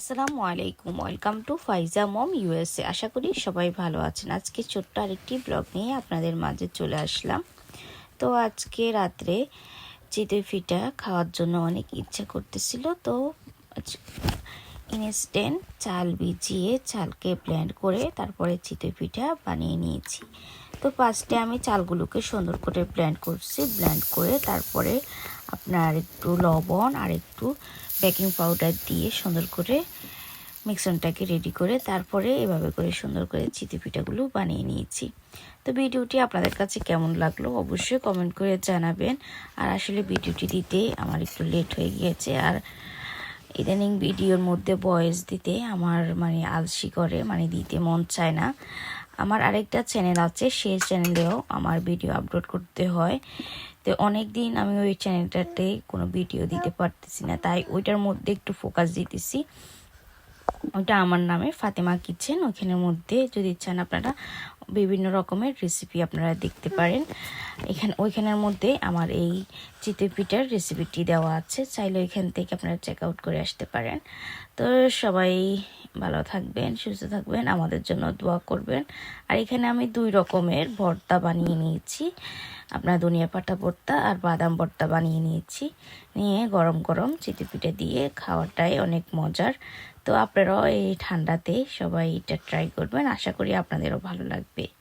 আসসালামু আলাইকুম। Welcome to Faiza mom USA আশা করি সবাই ভালো আছেন। আজকে ছোট্ট আরেকটি ব্লগ নিয়ে আপনাদের মাঝে চলে আসলাম। তো আজকে রাত্রে চিতই ফিটা খাওয়ার জন্য অনেক ইচ্ছা করতেছিল। তো ইনস্ট্যান্ট চাল ভিজিয়ে চালকে ব্লেন্ড করে তারপরে চিতই পিঠা বানিয়ে নিয়েছি। তো ফার্স্টে আমি চালগুলোকে সুন্দর করে ব্লেন্ড করছি ব্লেন্ড করে তারপরে আপনার একটু লবণ আর একটু বেকিং পাউডার দিয়ে সুন্দর করে মিক্সনটাকে রেডি করে তারপরে এভাবে করে সুন্দর করে চিতি পিঠাগুলো বানিয়ে নিয়েছি। তো ভিডিওটি আপনাদের কাছে কেমন লাগল অবশ্যই কমেন্ট করে জানাবেন। আর আসলে ভিডিওটি দিতে আমার একটু লেট হয়ে গিয়েছে আর ইদানিং ভিডিওর মধ্যে ভয়েস দিতে আমার মানে আলসি করে মানে দিতে মন চায় না। আমার আরেকটা চ্যানেল আছে, সেই চ্যানেলেও আমার ভিডিও আপলোড করতে হয়। তো অনেক দিন আমি ওই চ্যানেলটাতে কোনো ভিডিও দিতে পারতেছি না, তাই ওইটার মধ্যে একটু ফোকাস দিতেছি। ওটা আমার নামে, ফাতেমা কিচেন। ওখানের মধ্যে যদি চান আপনারা বিভিন্ন রকমের রেসিপি আপনারা দেখতে পারেন। এখানে ওইখানের মধ্যে আমার এই চিতে পিঠার রেসিপিটি দেওয়া আছে। চাইলে ওইখান থেকে আপনারা চেক আউট করে আসতে পারেন। তো সবাই ভালো থাকবেন, সুস্থ থাকবেন, আমাদের জন্য দোয়া করবেন। আর এখানে আমি দুই রকমের ভর্তা বানিয়ে নিয়েছি। আপনার ধনিয়া পাতা ভর্তা আর বাদাম ভর্তা বানিয়ে নিয়েছি। নিয়ে গরম গরম চিটি পিঠে দিয়ে খাওয়াটাই অনেক মজার। তো আপনারাও এই ঠান্ডাতে সবাই এটা ট্রাই করবেন। আশা করি আপনাদেরও ভালো লাগবে।